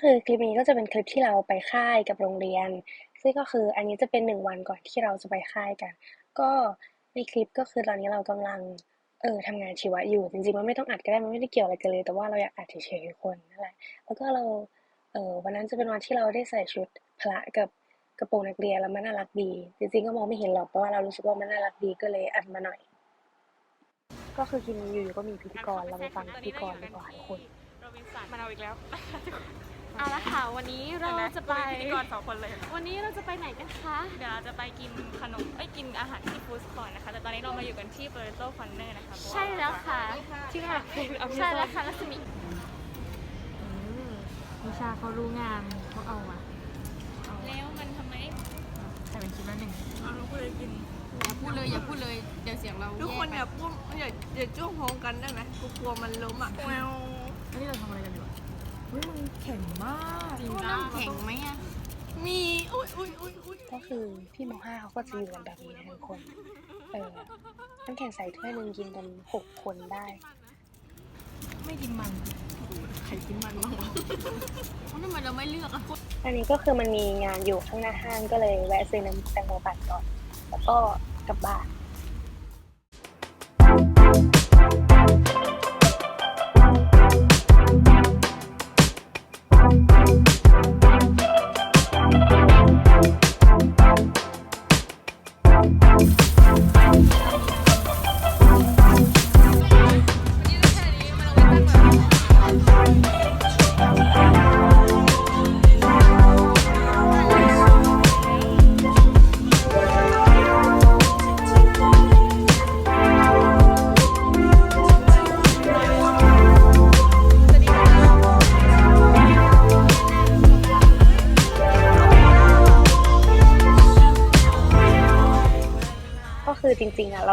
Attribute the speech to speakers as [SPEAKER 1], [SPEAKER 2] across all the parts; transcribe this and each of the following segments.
[SPEAKER 1] คือคลิปนี้ก็จะเป็นคลิปที่เราไปค่ายกับโรงเรียน ซึ่งก็คืออันนี้จะเป็นหนึ่งวันก่อนที่เราจะไปค่ายกัน ก็ในคลิปก็คือตอนนี้เรากำลังเออทำงานชีวะอยู่ จริงๆมันไม่ต้องอัดก็ได้มันไม่ได้เกี่ยวอะไรกันเลย แต่ว่าเราอยากอัดเฉยๆทุกคนนั่นแหละแล้วก็เราเออวันนั้นจะเป็นวันที่เราได้ใส่ชุดพละกับกระโปรงนักเรียนแล้วมันน่ารักดี จริงๆก็มองไม่เห็นหรอกแต่ว่าเรารู้สึกว่ามันน่ารักดีก็เลยอัดมาหน่อย ก็คือคลิปนี้อยู่ๆก็มีพิธีกรเราไปฟังพิธีกรดีกว่าทุกคน
[SPEAKER 2] โรบินสัน
[SPEAKER 3] มันเอาอีกแล้ว
[SPEAKER 2] เอาละค่ะ วันนี้เราจะไป
[SPEAKER 3] พิธีกรสองคนเลย
[SPEAKER 2] วันนี้เราจะไปไหนกันคะ
[SPEAKER 3] เดี๋ยวเราจะไปกินขนมไอ้ยกินอาหารที่ฟู้ดคอร์นะคะ แต่ตอนนี้เรามาอยู่กันที่เบอร์โตคอนเนอร์นะคะเพราะา
[SPEAKER 2] ใช่แล้วค่ะ
[SPEAKER 3] ที่ไหนเอา
[SPEAKER 2] ใช่แล้วค่ะรัศมี
[SPEAKER 4] นิชาเขารู้งานเขาเอามา
[SPEAKER 3] แล้วมันทำไม
[SPEAKER 4] ใส่เป็นคลิปละหนึ่ง
[SPEAKER 3] เอาลูกเลยกิน
[SPEAKER 5] อย่าพูดเลยอย่าพูดเลยเดี๋ยวเสียงเรา
[SPEAKER 6] ทุกคนอ
[SPEAKER 5] แย่
[SPEAKER 6] ย่าพูดอย่าอย่าจ้วงพองกันได้ไหมกูกลัวมันล้มอะ
[SPEAKER 3] แมว
[SPEAKER 4] อันนี้เราทำอะไรกัน แข็งมาก
[SPEAKER 3] จริง
[SPEAKER 5] ไป
[SPEAKER 3] จ้า
[SPEAKER 5] น้ำแข็งไหมอะ
[SPEAKER 6] มีอุ้ยอุ้ยอุ้ยอุ้ย
[SPEAKER 1] ก็คือพี่มห้าเขาก็จะอยู่กันแบบนี้นะทุกคน เออน้ำแข็งใส่ถ้วยหนึ่งกินกันหกคนได้
[SPEAKER 4] ไม่กินมัน
[SPEAKER 5] ใครกินมันบ้างวะทำไมเราไม่เลือกอะ
[SPEAKER 1] อันนี้ก็คือมันมีงานอยู่ข้างหน้าห้างก็เลยแวะซื้อน้ำแตงโมปั่นก่อน แล้วก็กลับบ้าน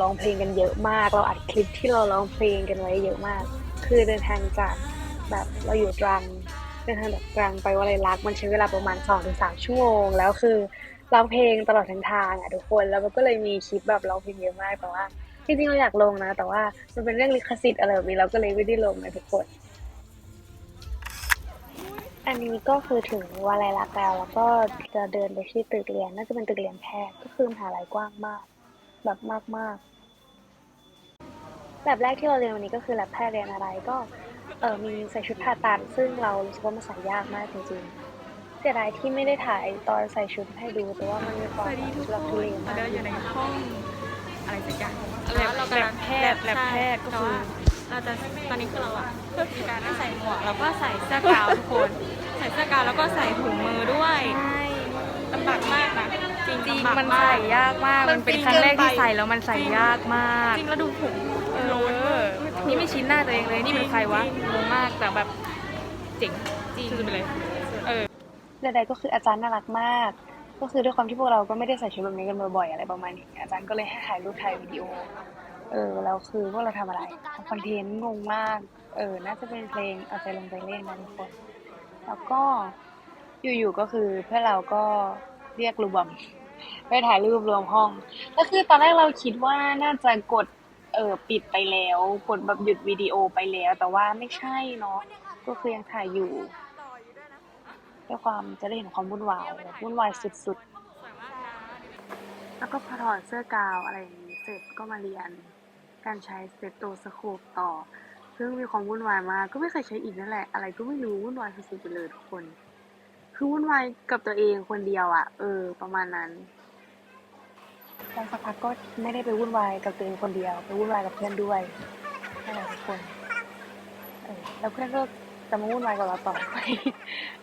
[SPEAKER 1] ร้องเพลงกันเยอะมาก เราอัดคลิปที่เราร้องเพลงกันไว้เยอะมาก คือเดินทางจากแบบเราอยู่ตรังเดินทางจากตรังไปวลัยลักษณ์มันใช้เวลาประมาณ2อถึงสชั่วโมง แล้วคือร้องเพลงตลอดทั้งทางอะทุกคนแล้วมันก็เลยมีคลิปแบบร้องเพลงเยอะมากแต่ว่าจริงๆเราอยากลงนะ แต่ว่ามันเป็นเรื่องลิขสิทธิ์อะไรแบบนี้เราก็เลยไม่ได้ลงนะทุกคน อันนี้ก็คือถึงวลัยลักษณ์แล้วแล้วก็จะเดินไปที่ตึกเรียนน่าจะเป็นตึกเรียนแพทย์ก็คือมหาลัยกว้างมาก แบบมากมากๆแบบแรกที่เราเรียนวันนี้ก็คือแลบแพทย์เรียนอะไรก็เออมีใส่ชุดผ่าตัดซึ่งเรารู้สึกว่ามันใส่ยากมากจริงๆ เสียดายที่ไม่ได้ถ่ายตอนใส่ชุดให้ดูแต่ว่ามันมีความทุลักทุเลมาก
[SPEAKER 4] อยู่ในห้องอะไรสักอย่าง
[SPEAKER 3] แล้วเรากำลัง
[SPEAKER 4] แพทย์แลบแพทย์ก็คือ
[SPEAKER 3] เราจะตอนนี้คือเราอะเพื่อมีการไม่ใส่หมวกแล้วก็ใส่เสื้อกาวทุกคน ใส่เสื้อกาวแล้วก็ใส่ถุงมือด้วย ลำบากมากนะจริง
[SPEAKER 4] จริง
[SPEAKER 3] ลำบาก
[SPEAKER 4] มัน
[SPEAKER 3] มา
[SPEAKER 4] ใส่
[SPEAKER 3] ก
[SPEAKER 4] ยากมาก
[SPEAKER 3] มั
[SPEAKER 4] มันนเป็น
[SPEAKER 3] ฟิน
[SPEAKER 4] ครั้งแรกที่
[SPEAKER 3] เกินไป
[SPEAKER 4] ใส่แล้วมันใส่ยากมาก
[SPEAKER 3] จริงแล้วดูผม
[SPEAKER 4] เอ
[SPEAKER 3] โลนเวอ
[SPEAKER 4] อ
[SPEAKER 3] ร์
[SPEAKER 4] นี่ไม่ชินหน้าตัวเองเลย นี่เป็นใครวะ
[SPEAKER 3] จริง
[SPEAKER 4] งงมากแต่แบบเจ๋ง
[SPEAKER 3] จริง
[SPEAKER 4] สุดๆไปเลย
[SPEAKER 1] ใดๆก็คืออาจารย์น่ารักมาก ก็คือด้วยความที่พวกเราก็ไม่ได้ใส่ชุดแบบนี้กันบ่อยๆอะไรประมาณนี้ อาจารย์ก็เลยให้ถ่ายรูปถ่ายวิดีโอ เออแล้วคือพวกเราทำอะไรทำคอนเทนต์งงมาก เออ น่าจะเป็นเพลงเอาใจลงไปเล่นนะทุกคน แล้วก็ อยู่ๆก็คือเพื่อนเราก็เรียกรวมไปถ่ายรูปรวมห้อง ก็คือตอนแรกเราคิดว่าน่าจะกดเออปิดไปแล้วกดแบบหยุดวิดีโอไปแล้ว แต่ว่าไม่ใช่เนาะก็คือยังถ่ายอยู่ด้วยความจะได้เห็นความวุ่นวายวุ่นวายสุดๆ แล้วก็พอถอดเสื้อกาวอะไรอย่างนี้เสร็จก็มาเรียน การใช้สเตโตสโคปต่อ ซึ่งมีความวุ่นวายมากก็ไม่เคยใช้อีกนั่นแหละ อะไรก็ไม่รู้วุ่นวายสุดๆไปเลยทุกคน คือวุ่นวายกับตัวเองคนเดียวอะ่ะเออ ประมาณนั้นแล้วสักพักก็ไม่ได้ไปวุ่นวายกับตัวเองคนเดียว ไปวุ่นวายกับเพื่อนด้วยนั่นแหละทุกคนเออแล้วเพื่อนก็จะมาวุ่นวายกับเราต่อไป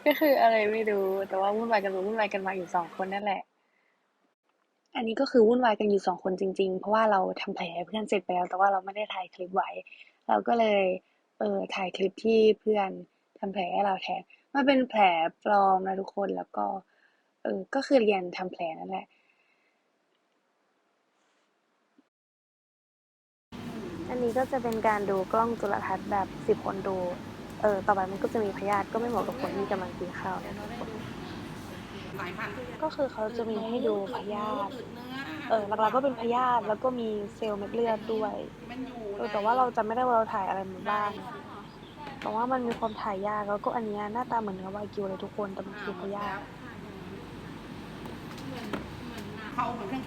[SPEAKER 1] ก็คืออะไรไม่รู้ แต่ว่าวุ่นวายกันไปวุ่นวายกันมาอยู่สองคนนั่นแหละ อันนี้ก็คือวุ่นวายกันอยู่สองคนจริง ๆ เพราะว่าเราทำแผลเพื่อนเสร็จไปแล้ว แต่ว่าเราไม่ได้ถ่ายคลิปไว้ เราก็เลย เออถ่ายคลิปที่เพื่อนทำแผลให้เราแทน มันเป็นแผลปลอมนะทุกคนแล้วก็ เออก็คือเรียนทำแผลนั่นแหละ อันนี้ก็จะเป็นการดูกล้องจุลทรรศน์แบบสิบคนดู เออ ต่อไปมันก็จะมีพยาธิก็ไม่เหมาะกับคนที่กำลังกินข้าวนะทุกคนก็คือเขาจะมีให้ดูพยาธิเออหลักๆก็เป็นพยาธิแล้วก็มีเซลล์เม็ดเลือดด้วยเออแต่ว่าเราจำไม่ได้ว่าเราถ่ายอะไรมาบ้าง แต่ว่ามันมีความถ่ายยากแล้วก็อันเนี้ยหน้าตาเหมือนเนื้อวากิวเลยทุกคนแต่มันคือพยาธิ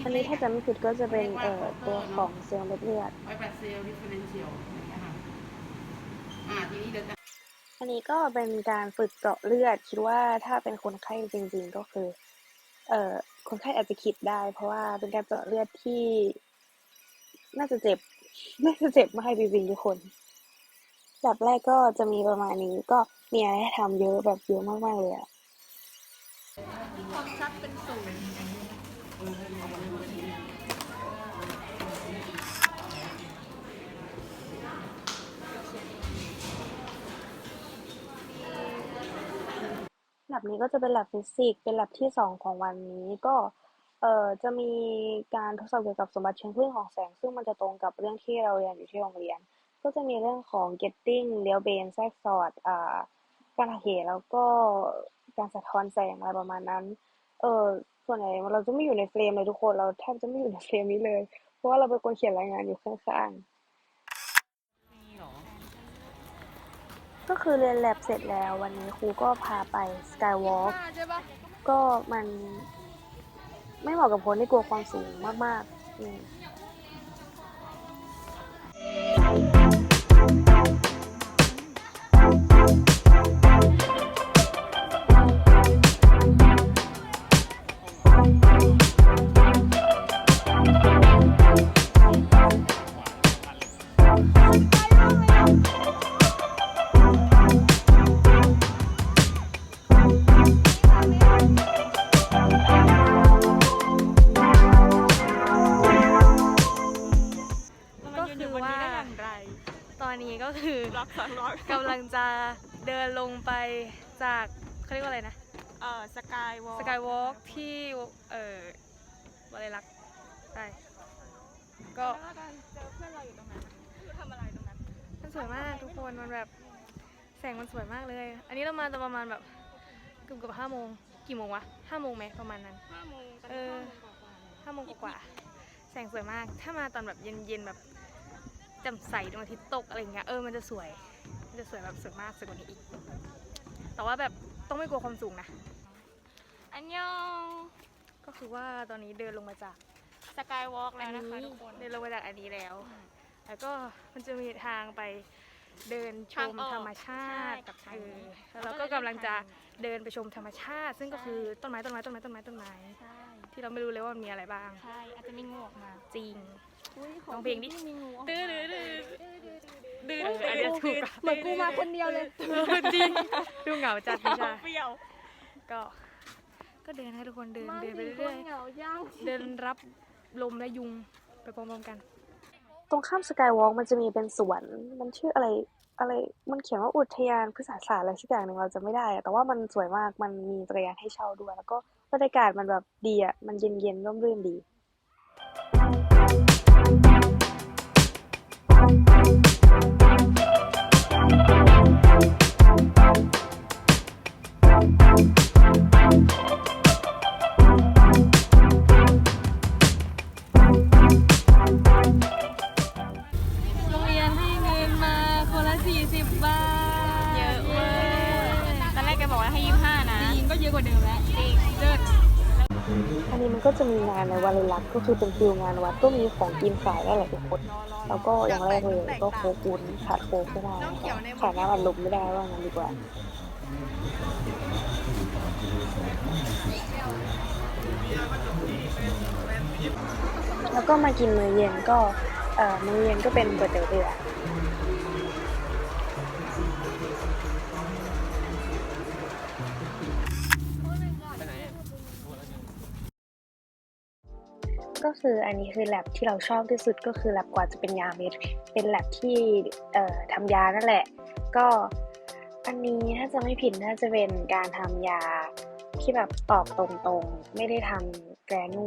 [SPEAKER 1] อันนี้ถ้าจะไม่ผิดก็จะเป็นเอ่อตัวของเซลล์เม็ดเลือด
[SPEAKER 5] ไวแปดเซลล์ดิฟเฟอเรนเชียลนะคะอ่าทีนี้เดี๋ยวจะ
[SPEAKER 1] อันนี้ก็เป็นการฝึกเจาะเลือด คิดว่าถ้าเป็นคนไข้จริง ๆ ก็คือ เอ่อคนไข้อาจจะคิดได้ เพราะว่าเป็นการเจาะเลือดที่ น่าจะเจ็บ น่าจะเจ็บมากจริงๆทุกคน แบบแรกก็จะมีประมาณนี้ก็มีอะไรให้ทำเยอะแบบเยอะมากๆเลยอะ
[SPEAKER 6] ความชัดเป็นศูนย์
[SPEAKER 1] แลบนี้ก็จะเป็นแลบฟิสิกส์เป็นแลบที่สองของวันนี้ก็เอ่อจะมีการทดสอบเกี่ยวกับสมบัติเชิงพื้นของแสง ซึ่งมันจะตรงกับเรื่องที่เราเรียนอยู่ที่โรงเรียน ก็จะมีเรื่องของ getting เลี้ยวเบนแทรกสอดอ่าการหักเหแล้วก็การสะท้อนแสงอะไรประมาณนั้น เออส่วนใหญ่เราจะไม่อยู่ในเฟรมเลยทุกคน เราแทบจะไม่อยู่ในเฟรมนี้เลย เพราะว่าเราเป็นคนเขียนรายงานอยู่ข้างๆก็คือเรียนแลบเสร็จแล้ววันนี้ครูก็พาไปสกายวอล์กก็มันไม่เหมาะกับคนที่กลัวความสูงมากๆ
[SPEAKER 3] เดินลงไปจากเขาเรียกว่าอะไรนะ
[SPEAKER 2] เอ่อสกายวอล์
[SPEAKER 3] สกายวอล์กที่เอ่อวลัยลักษณ์ได้ก็
[SPEAKER 2] แล้วกันเจอเพื่อนเราอยู่ตรงนั้นไม่รู้ทำอะไรตรงนั้น
[SPEAKER 3] มันสวยมากทุกคนมันแบบแสงมันสวยมากเลย อันนี้เรามาตอนประมาณแบบเกือบเกือบห้าโมงกี่โมงวะห้าโมงไหมประมาณนั้น
[SPEAKER 2] ห้าโมงตอน
[SPEAKER 3] เอ
[SPEAKER 2] นี้
[SPEAKER 3] อ
[SPEAKER 2] ห้าโมงกว่า
[SPEAKER 3] ห้าโมงกว่าๆแสงสวยมาก ถ้ามาตอนแบบเย็นๆแบบแจ่มใสดวงอาทิตย์ตกอะไรเงี้ยเออมันจะสวยมัน จะสวยแบบสวยมากสวยกว่านี้อีก แต่ว่าแบบต้องไม่กลัวความสูงนะ
[SPEAKER 2] ๆอันยอง
[SPEAKER 3] ก็คือว่าตอนนี้เดินลงมาจาก
[SPEAKER 2] สกายวอล์ก
[SPEAKER 3] อั
[SPEAKER 2] แล้ว
[SPEAKER 3] น
[SPEAKER 2] นะคะ
[SPEAKER 3] นี้
[SPEAKER 2] ทุกคน
[SPEAKER 3] เดินลงมาจากอันนี้แล้ว แล้วก็มันจะมีทางไปเดินช
[SPEAKER 2] ทาง
[SPEAKER 3] ม
[SPEAKER 2] ออก
[SPEAKER 3] ธรรมชาติ
[SPEAKER 2] ใช่กับทาง
[SPEAKER 3] เออ
[SPEAKER 2] นี้
[SPEAKER 3] แล้วเราก็กำลังจะเดินไปชมธรรมชาติ ซึ่งก็คือต้นไม้ต้นไม้ต้นไม้ต้นไม้ต้นไม้
[SPEAKER 2] ใช่
[SPEAKER 3] ที่เราไม่รู้เลยว่ามันมีอะไรบ้าง
[SPEAKER 2] ใช่ อาจจะมีงูออกมา
[SPEAKER 3] จริง
[SPEAKER 2] อุ้ย
[SPEAKER 3] ร้องเพลงดิ
[SPEAKER 2] ที่มีงูออกมา
[SPEAKER 3] ดื้อดื้อดื้อดื้อ
[SPEAKER 2] เออ
[SPEAKER 3] อันเนี้ยถูกอะ
[SPEAKER 2] เหมือนกูมาคนเดียวเลย
[SPEAKER 3] เออจริงดูเหงาจัดนิชา
[SPEAKER 2] เปรี้ยว
[SPEAKER 3] ก็ ก็เดินให้ทุกคนเดิน
[SPEAKER 2] มา
[SPEAKER 3] เดินไป
[SPEAKER 2] สิค
[SPEAKER 3] เรื่อนย
[SPEAKER 2] เหงาย่าง
[SPEAKER 3] ๆเดินรับลมและยุงไปพร้อมๆกัน
[SPEAKER 1] ตรงข้ามสกายวอล์กมันจะมีเป็นสวน มันชื่ออะไรอะไร มันเขียนว่าอุทยานพฤกษศาสตร์อะไรสักอย่างหนึ่งเราจะไม่ได้อะแต่ว่ามันสวยมาก มันมีจักรยานให้เช่าด้วย แล้วก็บรรยากาศมันแบบดีอะ มันเย็นๆร่มรื่นดี
[SPEAKER 3] โ Thank you. านในวั
[SPEAKER 1] นลักก็คือเป็นฟิลงานวัดก็มีของกินขายได้หลายคน แล้วก็อย่างแรกเลยก็โคกุนขาดโคกไม่ได้ขาดน้ำอัดลมไม่ได้ว่างั้นดีกว่าแล้วก็มากินมื้อเย็นก็เอ่อมื้อเย็นก็เป็นก๋วยเตี๋ยวเรือ คืออันนี้คือแลบที่เราชอบที่สุดก็คือแลบกว่าจะเป็นยาเม็ด เป็นแลบที่เอ่อทำยานั่นแหละ ก็อันนี้ถ้าจะไม่ผิดน่าจะเป็นการทำยาที่แบบตอกตรงๆ ไม่ได้ทำแกรนู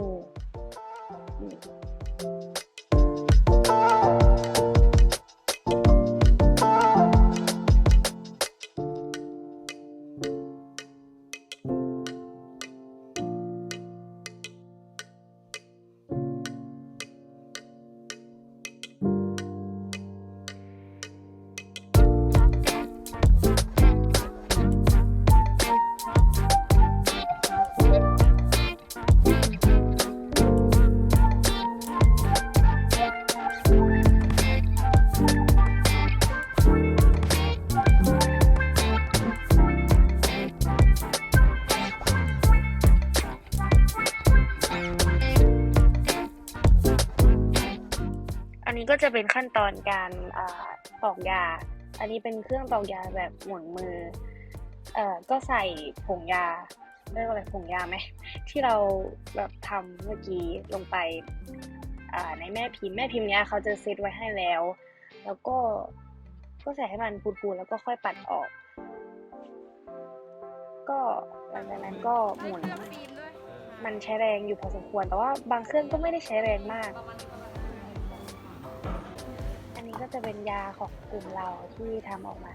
[SPEAKER 1] ก็จะเป็นขั้นตอนการอ่าตอกยา อันนี้เป็นเครื่องตอกยาแบบหมุนมือเอ่อก็ใส่ผงยาเรียกว่าอะไรผงยาไหมที่เราแบบทำเมื่อกี้ลงไปอ่าในแม่พิมพ์แม่พิมพ์เนี้ยเขาจะเซตไว้ให้แล้ว แล้วก็ก็ใส่ให้มันปูดๆแล้วก็ค่อยปัดออก ก็หลังจากนั้นก็หมุนมันใช้แรงอยู่พอสมควร แต่ว่าบางเครื่องก็ไม่ได้ใช้แรงมากอันนี้ ก็จะเป็นยาของกลุ่มเราที่ทำออกมา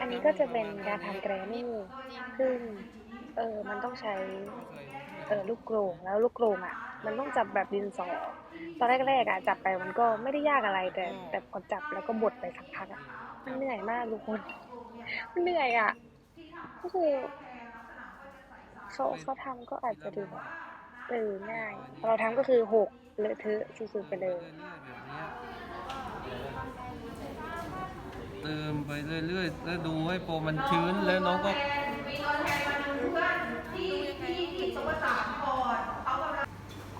[SPEAKER 1] อันนี้ก็จะเป็นการทำแกรนี่ซึ่งเออมันต้องใช้เออลูกโกรงแล้วลูกโกรงอะ มันต้องจับแบบดินสอตอนแรกๆอะจับไปมันก็ไม่ได้ยากอะไรแต่แต่พอจับแล้วก็บดไปสักพักอะมันเหนื่อยมากทุกคนมันเหนื่อยอะก็คือเขาเขาทำก็อาจจะดูแบบ เออง่ายพอเราทำก็คือหกเลอะเทอะสุดๆไปเลย
[SPEAKER 7] เติมไปเรื่อยๆ แล้วดูให้โปรมันชื้นแล้วน้องก็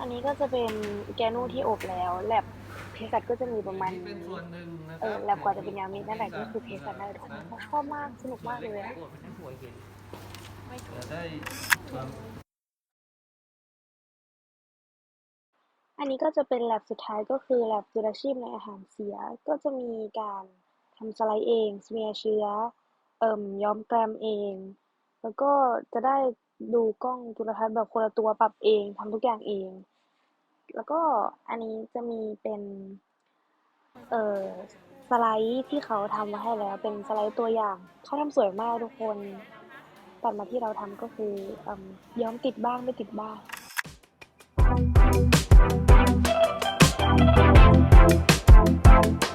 [SPEAKER 1] อันนี้ก็จะเป็นแกนูที่อบแล้วแลบเภสัชก็จะมีประมาณ
[SPEAKER 7] นี่เป็น
[SPEAKER 1] นี้
[SPEAKER 7] ส่วนหนึ่งนะค
[SPEAKER 1] เอ
[SPEAKER 7] รั
[SPEAKER 1] อบแลบกว่าจะเป็นยาเม็ดนั่นแหละก็คือเภสัชนั่นแหละทุกคนเขาชอบมากสนุกมากเลยอะ
[SPEAKER 7] จะได้ความ
[SPEAKER 1] อันนี้ก็จะเป็นแลบสุดท้ายก็คือแลบจุลชีพในอาหารเสีย ก็จะมีการทำสไลด์เองสเมียเชื้อเอิ่มย้อมแกรมเอง แล้วก็จะได้ดูกล้องจุลทรรศน์แบบคนละตัวปรับเองทำทุกอย่างเอง แล้วก็อันนี้จะมีเป็นเอ่อสไลด์ที่เขาทำมาให้แล้วเป็นสไลด์ตัวอย่างเขาทำสวยมากทุกคนตัดมาที่เราทำก็คืออย้อมติดบ้างไม่ติดบ้าง Bye.